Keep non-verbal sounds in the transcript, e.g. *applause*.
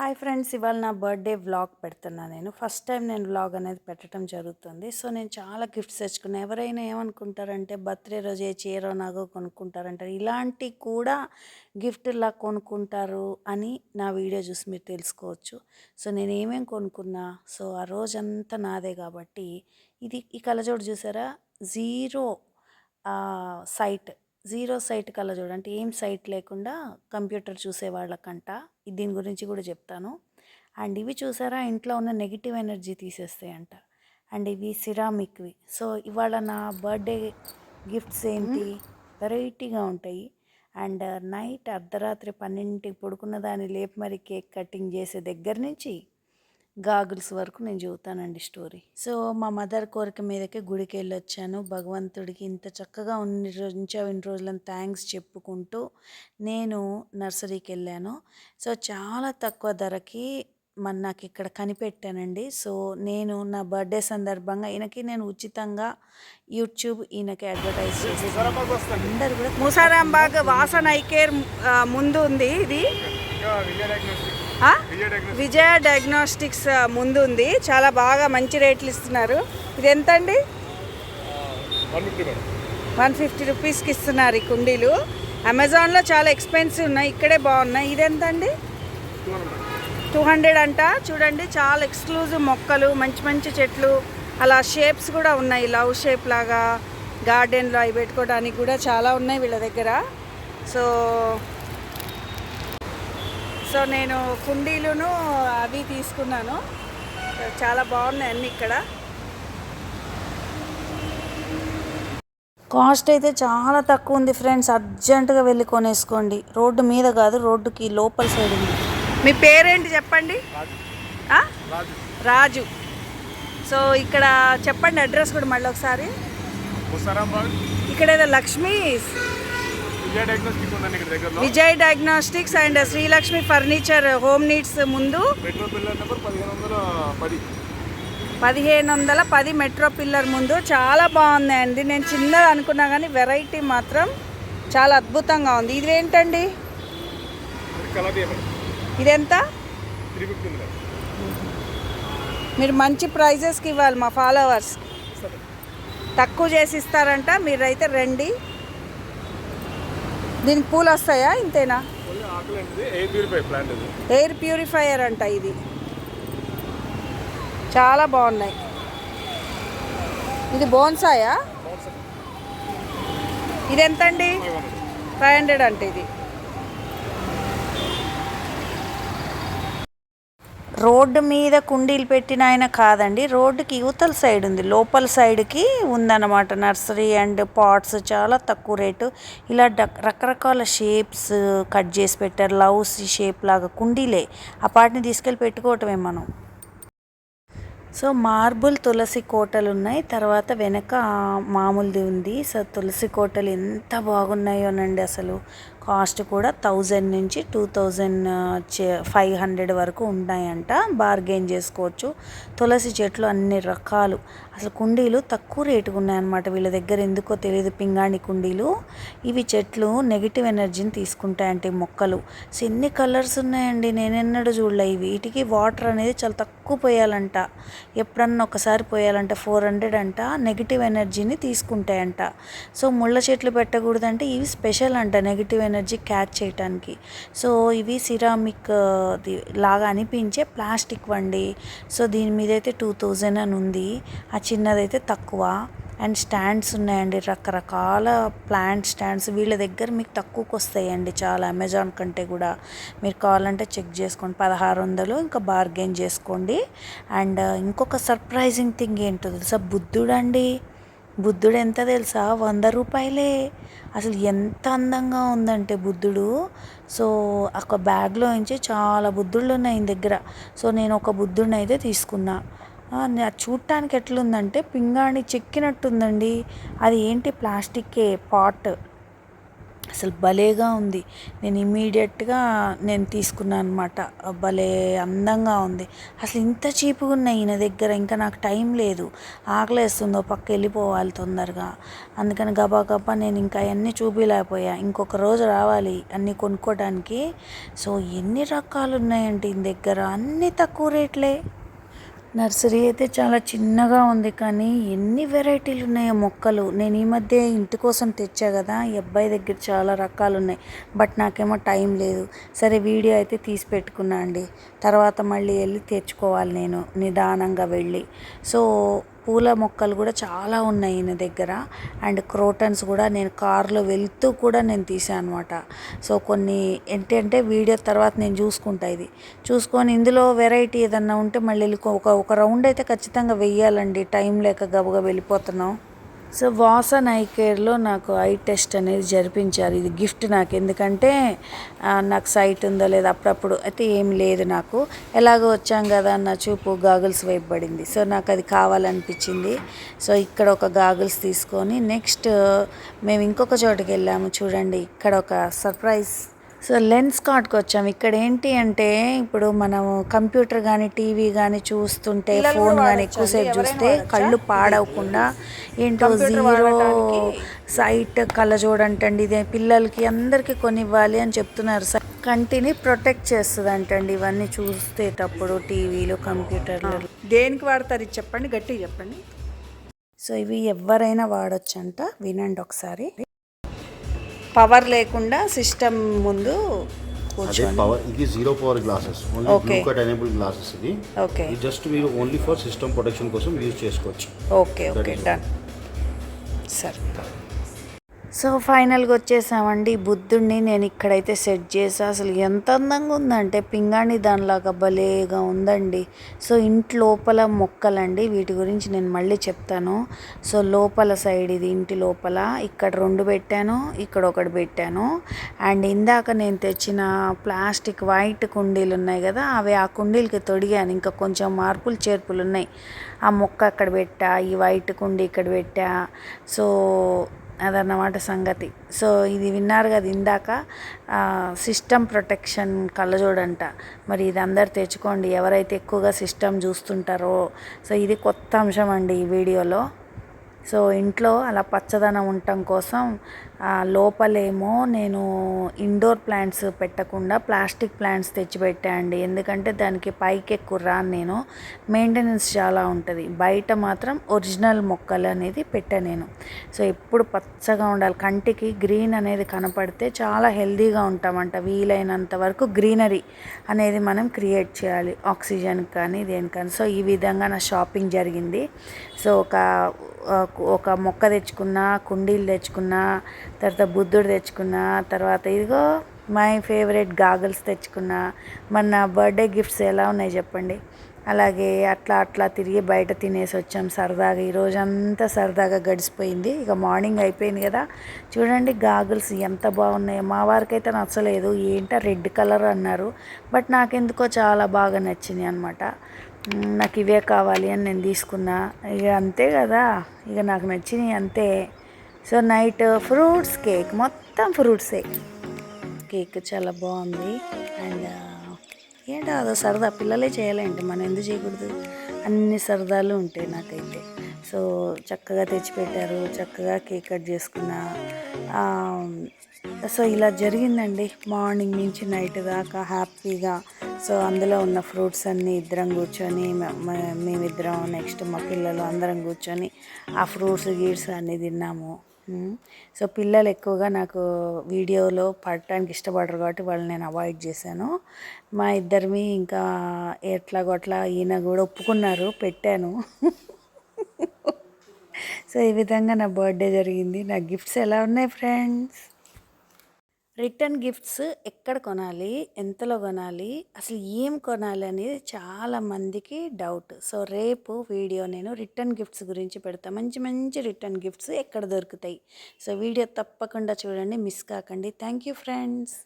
Hi friends ఇవాళ నా birthday vlog పెడుతున్నాను నేను. ఫస్ట్ టైం నేను వ్లాగ్ అనేది పెట్టడం జరుగుతుంది. సో నేను చాలా గిఫ్ట్స్ తెచ్చుకున్నాను ఎవరైనా ఏమనుకుంటారంటే బర్త్డే రోజు ఏ చీర నాగో కొనుక్కుంటారంటారు. ఇలాంటి కూడా గిఫ్ట్ ఇలా కొనుక్కుంటారు అని నా వీడియో చూసి మీరు తెలుసుకోవచ్చు. సో నేను ఏమేమి కొనుక్కున్నా సో ఆ రోజంతా నాదే కాబట్టి. ఇది ఈ కళ్ళజోడు చూసారా? Zero site. జీరో సైట్ కళ్ళజోడు అంటే ఏం సైట్ లేకుండా కంప్యూటర్ చూసే వాళ్ళకంట దీని గురించి కూడా చెప్తాను. అండ్ ఇవి చూసారా ఇంట్లో ఉన్న నెగిటివ్ ఎనర్జీ తీసేస్తాయంట. అండ్ ఇవి సిరామిక్వి. సో ఇవాళ నా బర్త్డే గిఫ్ట్స్ ఏంటి? వెరైటీగా ఉంటాయి. అండ్ నైట్ అర్ధరాత్రి పన్నెండింటికి పడుకున్న దాన్ని లేపు మరి కేక్ కటింగ్ చేసే దగ్గర నుంచి గాగుల్స్ వరకు నేను చెబుతానండి స్టోరీ. సో మా మదర్ కోరిక మీదకే గుడికి వెళ్ళి వచ్చాను భగవంతుడికి ఇంత చక్కగా ఉన్ని రోజు ఉంచావు ఇన్ని రోజులను థ్యాంక్స్ చెప్పుకుంటూ నేను నర్సరీకి వెళ్ళాను సో చాలా తక్కువ ధరకి మన నాకు ఇక్కడ కనిపెట్టానండి. సో నేను నా బర్త్డే సందర్భంగా ఈయనకి నేను ఉచితంగా యూట్యూబ్ ఈయనకి అడ్వర్టైజ్ చేస్తాను. అందరు కూడా ముసారాంబాగ్ వాసన్ ఐకేర్ ఆ, ముందు ఉంది ఇది? విజయ డయాగ్నోస్టిక్స్ ముందు ఉంది చాలా బాగా మంచి రేట్లు ఇస్తున్నారు. ఇది ఎంత అండి వన్ ఫిఫ్టీ రూపీస్కి ఇస్తున్నారు ఈ కుండీలు. అమెజాన్లో చాలా ఎక్స్పెన్సివ్ ఉన్నాయి. ఇక్కడే బాగున్నాయి. ఇది ఎంత అండి టూ హండ్రెడ్ అంట? చూడండి చాలా ఎక్స్క్లూజివ్ మొక్కలు మంచి మంచి చెట్లు. అలా షేప్స్ కూడా ఉన్నాయి. లవ్ షేప్ లాగా గార్డెన్లో అవి పెట్టుకోవడానికి కూడా చాలా ఉన్నాయి వీళ్ళ దగ్గర. సో సో నేను కుండీలును అవి తీసుకున్నాను. చాలా బాగున్నాయి అన్నీ ఇక్కడ. కాస్ట్ అయితే చాలా తక్కువ ఉంది ఫ్రెండ్స్. అర్జెంటుగా వెళ్ళి కొనేసుకోండి. రోడ్డు మీద కాదు రోడ్డుకి లోపల సైడ్ ఉంది. మీ పేరేంటి చెప్పండి? రాజు. సో ఇక్కడ చెప్పండి అడ్రస్ కూడా మళ్ళీ ఒకసారి. ఇక్కడ ఏదో Lakshmi Vijaya diagnostics and Srilakshmi furniture home needs ముందు పదిహేను వందల పది. మెట్రో పిల్లర్ ముందు. చాలా బాగున్నాయండి. నేను చిన్నది అనుకున్నా కానీ వెరైటీ మాత్రం చాలా అద్భుతంగా ఉంది. ఇది ఏంటండి? ఇదెంత మీరు మంచి ప్రైజెస్కి ఇవ్వాలి మా ఫాలోవర్స్ తక్కువ చేసి ఇస్తారంట. మీరైతే రండి. దీనికి పూలు వస్తాయా? ఇంతేనా? అండి ఎయిర్ ప్యూరిఫైయర్ అంట ఇది. చాలా బాగున్నాయి. ఇది బోన్సాయా. ఇది ఎంతండి? Five hundred. ఫైవ్ హండ్రెడ్ అంటే ఇది. రోడ్డు మీద కుండీలు పెట్టిన ఆయన కాదండి రోడ్డుకి యువతల సైడ్ ఉంది. లోపల సైడ్కి ఉందన్నమాట నర్సరీ అండ్ పాట్స్ చాలా తక్కువ రేటు. ఇలా డక్- రకరకాల షేప్స్ కట్ చేసి పెట్టారు. లవ్స్ షేప్ లాగా కుండీలే. ఆ పాటిని తీసుకెళ్ళి పెట్టుకోవటమే మనం. సో మార్బుల్ తులసి కోటలు ఉన్నాయి. తర్వాత వెనక మామూలుది ఉంది. సో తులసి కోటలు ఎంత బాగున్నాయోనండి అసలు. కాస్ట్ కూడా థౌజండ్ నుంచి టూ థౌజండ్ ఫైవ్ హండ్రెడ్ వరకు ఉన్నాయంట బార్గెయిన్ చేసుకోవచ్చు. తులసి చెట్లు అన్ని రకాలు. అసలు కుండీలు తక్కువ రేటుగా ఉన్నాయన్నమాట. వీళ్ళ దగ్గర ఎందుకో తెలియదు పింగాణి కుండీలు. ఇవి చెట్లు నెగిటివ్ ఎనర్జీని తీసుకుంటాయంటే మొక్కలు. సో ఎన్ని కలర్స్ ఉన్నాయండి? నేనెన్నడూ చూడలే. ఇవి వీటికి వాటర్ అనేది చాలా తక్కువ పోయాలంట. ఎప్పుడన్నా ఒకసారి పోయాలంటే. ఫోర్ హండ్రెడ్ అంట. నెగిటివ్ ఎనర్జీని తీసుకుంటాయంట. సో ముళ్ళ చెట్లు పెట్టకూడదంటే ఇవి స్పెషల్ అంట. నెగిటివ్ ఎనర్జీ క్యాచ్ చేయటానికి. సో ఇవి సిరామిక్ లాగా అనిపించే ప్లాస్టిక్ వండి. సో దీని మీద అయితే టూ థౌజండ్ అని ఉంది. ఆ చిన్నదైతే తక్కువ. అండ్ స్టాండ్స్ ఉన్నాయండి. రకరకాల ప్లాంట్ స్టాండ్స్. వీళ్ళ దగ్గర మీకు తక్కువకి వస్తాయండి చాలా. అమెజాన్ కంటే కూడా. మీరు కావాలంటే చెక్ చేసుకోండి. పదహారు వందలు ఇంకా బార్గెన్ చేసుకోండి. అండ్ ఇంకొక సర్ప్రైజింగ్ థింగ్ ఏంటో తెలుసా? బుద్ధుడు అండి బుద్ధుడు ఎంత తెలుసా? వంద రూపాయలే. అసలు ఎంత అందంగా ఉందంటే బుద్ధుడు. సో ఒక బ్యాగ్లో నుంచి చాలా బుద్ధుళ్ళు ఉన్నాయి దగ్గర. సో నేను ఒక బుద్ధుడిని అయితే తీసుకున్నా. చూడటానికి ఎట్లుందంటే పింగాణి చెక్కినట్టుందండి. అది ఏంటి? ప్లాస్టిక్కే పాట్ అసలు భలేగా ఉంది. నేను ఇమీడియట్గా నేను తీసుకున్నాను అనమాట భలే అందంగా ఉంది. అసలు ఇంత చీపుగా ఉన్నాయి ఈయన దగ్గర ఇంకా నాకు టైం లేదు. ఆకలేస్తుందో పక్క వెళ్ళిపోవాలి తొందరగా. అందుకని గబా గబా నేను ఇంకా అవన్నీ చూపించలేకపోయా ఇంకొక రోజు రావాలి అన్నీ కొనుక్కోవడానికి సో ఎన్ని రకాలు ఉన్నాయంటే ఈయన దగ్గర? అన్నీ తక్కువ రేట్లే. నర్సరీ అయితే చాలా చిన్నగా ఉంది కానీ ఎన్ని వెరైటీలు ఉన్నాయో మొక్కలు. నేను ఈ మధ్య ఇంటి కోసం తెచ్చా కదా ఈ అబ్బాయి దగ్గర చాలా రకాలు ఉన్నాయి బట్ నాకేమో టైం లేదు. సరే వీడియో అయితే తీసి పెట్టుకున్నా అండి. తర్వాత మళ్ళీ వెళ్ళి తెచ్చుకోవాలి నేను నిదానంగా వెళ్ళి. సో పూల మొక్కలు కూడా చాలా ఉన్నాయి ఈయన దగ్గర. అండ్ క్రోటన్స్ కూడా నేను కార్లో వెళ్తూ కూడా నేను తీసాను అనమాట సో కొన్ని ఏంటంటే వీడియో తర్వాత నేను చూసుకుంటా ఇది. చూసుకొని ఇందులో వెరైటీ ఏదన్నా ఉంటే మళ్ళీ వెళ్ళి ఒక ఒక రౌండ్ అయితే ఖచ్చితంగా వెయ్యాలండి. టైం లేక గబగబా వెళ్ళిపోతున్నాం. సో వాసన్ ఐ కేర్లో నాకు ఐ టెస్ట్ అనేది జరిపించారు. ఇది గిఫ్ట్ నాకు. ఎందుకంటే నాకు సైట్ ఉందో లేదో అప్పుడప్పుడు అయితే ఏం లేదు నాకు. ఎలాగో వచ్చాం కదా అన్న చూపు గాగుల్స్ వైపు పడింది. సో నాకు అది కావాలనిపించింది. సో ఇక్కడ ఒక గాగుల్స్ తీసుకొని నెక్స్ట్ మేము ఇంకొక చోటుకి వెళ్ళాము. చూడండి ఇక్కడ ఒక సర్ప్రైజ్ సో లెన్స్ కార్డ్కి వచ్చాము ఇక్కడ ఏంటి అంటే ఇప్పుడు మనం కంప్యూటర్ కానీ టీవీ కానీ చూస్తుంటే ఫోన్ కానీ ఎక్కువసేపు? చూస్తే? కళ్ళు పాడవకుండా ఏంటో జీరో సైట్ కళ్ళజోడు అంటండి. ఇది పిల్లలకి అందరికీ కొనివ్వాలి అని చెప్తున్నారు. స- కంటిని ప్రొటెక్ట్ చేస్తుంది అంటండి ఇవన్నీ చూసేటప్పుడు టీవీలు కంప్యూటర్లు. దేనికి వాడతారు? ఇది చెప్పండి గట్టిగా చెప్పండి. సో ఇవి ఎవరైనా వాడొచ్చంట. వినండి ఒకసారి. పవర్ లేకుండా సిస్టమ్ ముందు అదే పవర్ ఇది zero power glasses only. Blue cut enable glasses ఇది. ఓకే జస్ట్ మీరు ఓన్లీ ఫర్ సిస్టమ్ ప్రొటెక్షన్ కోసం యూజ్ చేసుకోవచ్చు. ఓకే ఓకే డన్ సరే సో ఫైనల్గా వచ్చేసామండి. బుద్ధుడిని నేను ఇక్కడైతే సెట్ చేసా. అసలు ఎంత అందంగా ఉందంటే పింగాణి దానిలాగా భలేగా ఉందండి. సో ఇంటి లోపల మొక్కలండి. వీటి గురించి నేను మళ్ళీ చెప్తాను. సో లోపల సైడ్ ఇది ఇంటి లోపల. ఇక్కడ రెండు పెట్టాను ఇక్కడ ఒకటి పెట్టాను. అండ్ ఇందాక నేను తెచ్చిన ప్లాస్టిక్ వైట్ కుండీలు ఉన్నాయి కదా అవి ఆ కుండీలకి తొడిగాను. ఇంకా కొంచెం మార్పులు చేర్పులు ఉన్నాయి. ఆ మొక్క అక్కడ పెట్టా ఈ వైట్ కుండీ ఇక్కడ పెట్టా. సో అదన్నమాట సంగతి. సో ఇది విన్నారు కదా ఇందాక సిస్టమ్ ప్రొటెక్షన్ కళ్ళజోడంట. మరి ఇది అందరు తెచ్చుకోండి. ఎవరైతే ఎక్కువగా సిస్టమ్ చూస్తుంటారో. సో ఇది కొత్త అంశం అండి ఈ వీడియోలో. సో ఇంట్లో అలా పచ్చదనం ఉండటం కోసం లోపలేమో నేను ఇండోర్ ప్లాంట్స్ పెట్టకుండా ప్లాస్టిక్ ప్లాంట్స్ తెచ్చిపెట్టా అండి. ఎందుకంటే దానికి పైకి ఎక్కువ రాను నేను. మెయింటెనెన్స్ చాలా ఉంటుంది. బయట మాత్రం ఒరిజినల్ మొక్కలు అనేది పెట్టా నేను. సో ఎప్పుడు పచ్చగా ఉండాలి. కంటికి గ్రీన్ అనేది కనపడితే చాలా హెల్దీగా ఉంటామంట. వీలైనంత వరకు గ్రీనరీ అనేది మనం క్రియేట్ చేయాలి. ఆక్సిజన్ కానీ దేనికని. సో ఈ విధంగా నా షాపింగ్ జరిగింది. సో ఒక ఒక మొక్క తెచ్చుకున్నా కుండీలు తెచ్చుకున్నా తర్వాత బుద్ధుడు తెచ్చుకున్నా తర్వాత ఇదిగో మై ఫేవరెట్ గాగల్స్ తెచ్చుకున్నా. మన బర్త్డే గిఫ్ట్స్ ఎలా ఉన్నాయి చెప్పండి? అలాగే అట్లా అట్లా తిరిగి బయట తినేసి వచ్చాం సరదాగా. ఈరోజంతా సరదాగా గడిచిపోయింది. ఇక మార్నింగ్ అయిపోయింది కదా. చూడండి గాగుల్స్ ఎంత బాగున్నాయో. మా వారికి అయితే నచ్చలేదు. ఏంటో రెడ్ కలర్ అన్నారు. బట్ నాకెందుకో చాలా బాగా నచ్చింది అనమాట నాకు ఇవే కావాలి అని నేను తీసుకున్నా. ఇక అంతే కదా. ఇక నాకు నచ్చినాయి అంతే. So night fruits cake. మొత్తం ఫ్రూట్సే. కేక్ చాలా బాగుంది. అండ్ ఏంటో అదో సరదా? పిల్లలే చేయాలంటే మనం ఎందుకు చేయకూడదు? అన్ని సరదాలు ఉంటాయి నాకైతే. సో చక్కగా తెచ్చిపెట్టారు చక్కగా కేక్ కట్ చేసుకున్నా. సో ఇలా జరిగిందండి. మార్నింగ్ నుంచి నైట్ దాకా హ్యాపీగా. సో అందులో ఉన్న ఫ్రూట్స్ అన్నీ ఇద్దరం కూర్చొని మేమిద్దరం నెక్స్ట్ మా పిల్లలు అందరం కూర్చొని ఆ ఫ్రూట్స్ గీడ్స్ అన్నీ తిన్నాము. సో పిల్లలు ఎక్కువగా నాకు వీడియోలో పడటానికి ఇష్టపడరు కాబట్టి వాళ్ళు నేను అవాయిడ్ చేశాను. మా ఇద్దరిమి ఇంకా ఎట్లా గొట్లా ఈయన కూడా ఒప్పుకున్నారు పెట్టాను. *laughs* సో ఈ విధంగా నా బర్త్డే జరిగింది. నా గిఫ్ట్స్ ఎలా ఉన్నాయి ఫ్రెండ్స్? రిటర్న్ గిఫ్ట్స్ ఎక్కడ కొనాలి? ఎంతలో కొనాలి? అసలు ఏం కొనాలి అనేది చాలా మందికి డౌట్. సో రేపు వీడియో నేను రిటర్న్ గిఫ్ట్స్ గురించి పెడతా. మంచి మంచి రిటర్న్ గిఫ్ట్స్ ఎక్కడ దొరుకుతాయి? సో వీడియో తప్పకుండా చూడండి మిస్ కాకండి. Thank you friends.